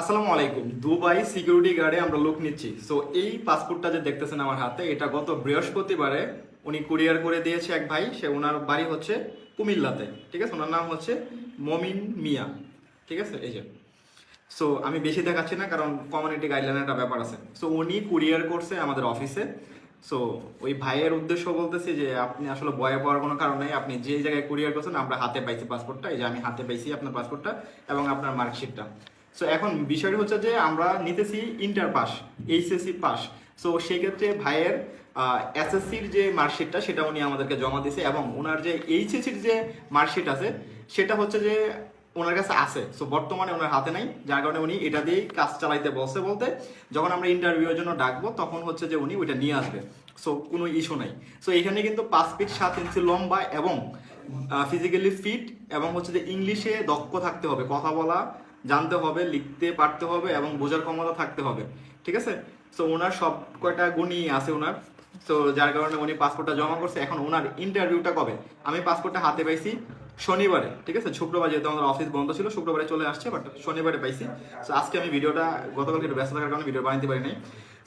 আসসালামু আলাইকুম। Dubai security গার্ডে আমরা লোক নিচ্ছি। সো এই পাসপোর্টটা যে দেখতেছেন আমার হাতে, এটা গত বৃহস্পতিবারে উনি কুরিয়ার করে দিয়েছে এক ভাই। সে ওনার বাড়ি হচ্ছে কুমিল্লাতে। ঠিক আছে? ওনার নাম হচ্ছে মমিন মিয়া। ঠিক আছে? এই যে। সো আমি বেশি দেখাচ্ছি না কারণ কমিউনিটি গাইডলাইনের একটা ব্যাপার আছে। সো উনি কুরিয়ার করছে আমাদের অফিসে সো ওই ভাইয়ের উদ্দেশ্য বলতেছি যে, আপনি আসলে বয়ে পাওয়ার কোনো কারণ নেই। আপনি যে জায়গায় কুরিয়ার করছেন, আমরা হাতে পাইছি পাসপোর্টটা এই যে আমি হাতে পাইছি আপনার পাসপোর্টটা এবং আপনার মার্কশিটটা সো এখন বিষয়টি হচ্ছে যে আমরা নিতেছি inter pass HSC pass so সেক্ষেত্রে ভাইয়ের এসএসসির যে মার্কশিটটা সেটা উনি আমাদেরকে জমা দিয়েছে এবং ওনার যে এইচএসসির যে মার্কশিট আছে, সেটা হচ্ছে যে ওনার কাছে আছে। সো বর্তমানে ওনার হাতে নাই, যার কারণে উনি এটা দিয়েই কাজ চালাইতে বলছে বলতে, যখন আমরা ইন্টারভিউয়ের জন্য ডাকবো, তখন হচ্ছে যে উনি ওইটা নিয়ে আসবে। সো কোনো ইস্যু নাই। সো এখানে কিন্তু পাঁচ ফিট সাত ইঞ্চি লম্বা এবং ফিজিক্যালি ফিট এবং হচ্ছে যে ইংলিশে দক্ষ থাকতে হবে, কথা বলা জানতে হবে, লিখতে পারতে হবে এবং বোঝার ক্ষমতা থাকতে হবে। ঠিক আছে? সো ওনার সব কয়টা গুণই আছে ওনার? তো যার কারণে উনি পাসপোর্টটা জমা করছে। এখন ওনার ইন্টারভিউটা কবে? আমি পাসপোর্টটা হাতে পাইছি শনিবারে। ঠিক আছে? শুক্রবার যেহেতু আমাদের অফিস বন্ধ ছিল, শুক্রবারে চলে আসছে বাট শনিবারে পাইছি। তো আজকে আমি ভিডিওটা গতকালকে একটু ব্যস্ত থাকার কারণে ভিডিও বানাতে পারি নাই।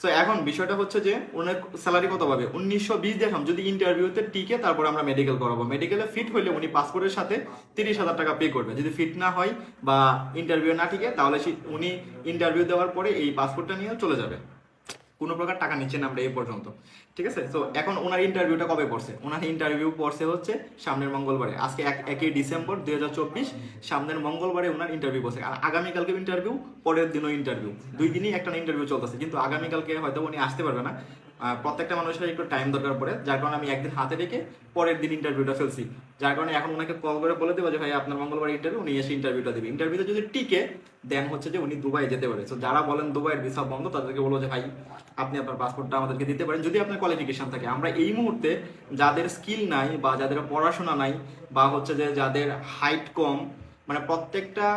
সো এখন বিষয়টা হচ্ছে যে ওনার স্যালারি কত পাবে? উনিশশো বিশ দেখাম যদি ইন্টারভিউতে টিকে, তারপর আমরা মেডিকেল করাবো। মেডিকেলে ফিট হলে উনি পাসপোর্টের সাথে তিরিশ হাজার টাকা পে করবে। যদি ফিট না হয় বা ইন্টারভিউ না টিকে, তাহলে উনি ইন্টারভিউ দেওয়ার পরে এই পাসপোর্টটা নিয়ে চলে যাবে। কোনো প্রকার টাকা নিচ্ছেন আমরা এই পর্যন্ত। ঠিক আছে? তো এখন ওনার ইন্টারভিউটা কবে পড়ছে? ওনার ইন্টারভিউ পড়ছে হচ্ছে সামনের মঙ্গলবারে। আজকে এক, একই ডিসেম্বর দুই হাজার চব্বিশ, সামনের মঙ্গলবারে ওনার ইন্টারভিউ পড়ছে। আর আগামীকালকে ইন্টারভিউ পরের দিনও ইন্টারভিউ দুই দিনই একটা ইন্টারভিউ চলতেছে। কিন্তু আগামীকালকে হয়তো উনি আসতে পারবে না। প্রত্যেকটা মানুষের একটু টাইম দরকার পড়ে। যার কারণে আমি একদিন হাতে রেখে পরের দিন ইন্টারভিউটা ফেলছি। যার কারণে এখন ওনাকে কল করে বলে দেবো যে ভাই আপনার মঙ্গলবার ইন্টারভিউ উনি এসে ইন্টারভিউটা দেবে। ইন্টারভিউতে যদি টিকে দেন হচ্ছে যে উনি দুবাই যেতে পারে। তো যারা বলেন দুবাইয়ের ভিসা বন্ধ, তাদেরকে বলব যে, ভাই, আপনি আপনার পাসপোর্টটা আমাদেরকে দিতে পারেন। যদি আপনার কোয়ালিফিকেশন থাকে, আমরা এই মুহূর্তে যাদের স্কিল নাই বা যাদের পড়াশোনা নাই বা হচ্ছে যে যাদের হাইট কম মানে প্রত্যেকটা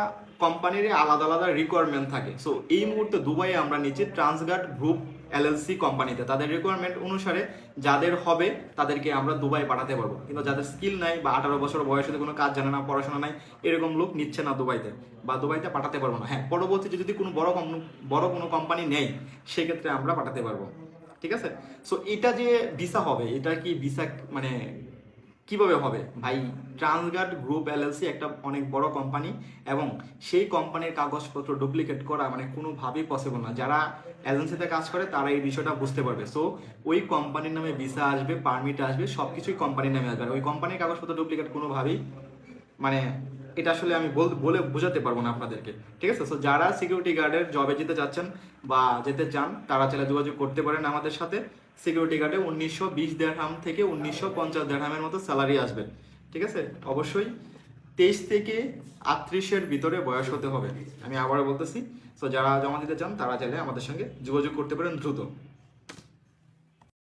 কোম্পানির আলাদা আলাদা রিকোয়ারমেন্ট থাকে। সো এই মুহূর্তে দুবাইয়ে আমরা নিচ্ছি ট্রান্সগার্ড গ্রুপ এলএলসি কোম্পানিতে। তাদের রিকোয়ারমেন্ট অনুসারে যাদের হবে, তাদেরকে আমরা দুবাই পাঠাতে পারব। কিন্তু যাদের স্কিল নাই বা আঠারো বছর বয়সে কোনো কাজ জানে না, পড়াশোনা নাই, এরকম লোক নিচ্ছে না দুবাইতে বা দুবাইতে পাঠাতে পারব না। হ্যাঁ পরবর্তীতে যদি কোনো বড় বড় কোনো কোম্পানি নেই, সেক্ষেত্রে আমরা পাঠাতে পারব। ঠিক আছে? সো এটা যে ভিসা হবে, এটা কি ভিসা মানে কীভাবে হবে? ভাই ট্রান্সগার্ড গ্রুপ এলএলসি একটা অনেক বড় কোম্পানি এবং সেই কোম্পানির কাগজপত্র ডুপ্লিকেট করা মানে কোনোভাবেই পসিবল না। যারা এজেন্সিতে কাজ করে, তারা এই বিষয়টা বুঝতে পারবে। সো ওই কোম্পানির নামে ভিসা আসবে পারমিট আসবে সব কিছুই কোম্পানির নামে আসবে। ওই কোম্পানির কাগজপত্র ডুপ্লিকেট কোনোভাবেই মানে এটা আসলে আমি বল, বলে বোঝাতে পারব না আপনাদেরকে। ঠিক আছে? সো যারা সিকিউরিটি গার্ডের জবে যেতে চাচ্ছেন বা যেতে চান, তারা চাইলে যোগাযোগ করতে পারেন আমাদের সাথে। সিকিউরিটি গার্ডে উনিশশো বিশ দেড়হাম থেকে উনিশশো পঞ্চাশ দেড়হামের মতো স্যালারি আসবে। ঠিক আছে? অবশ্যই তেইশ থেকে আটত্রিশের ভিতরে বয়স হতে হবে। আমি আবারও বলতেছি তো যারা জমা দিতে চান তারা চাইলে আমাদের সঙ্গে যোগাযোগ করতে পারেন দ্রুত।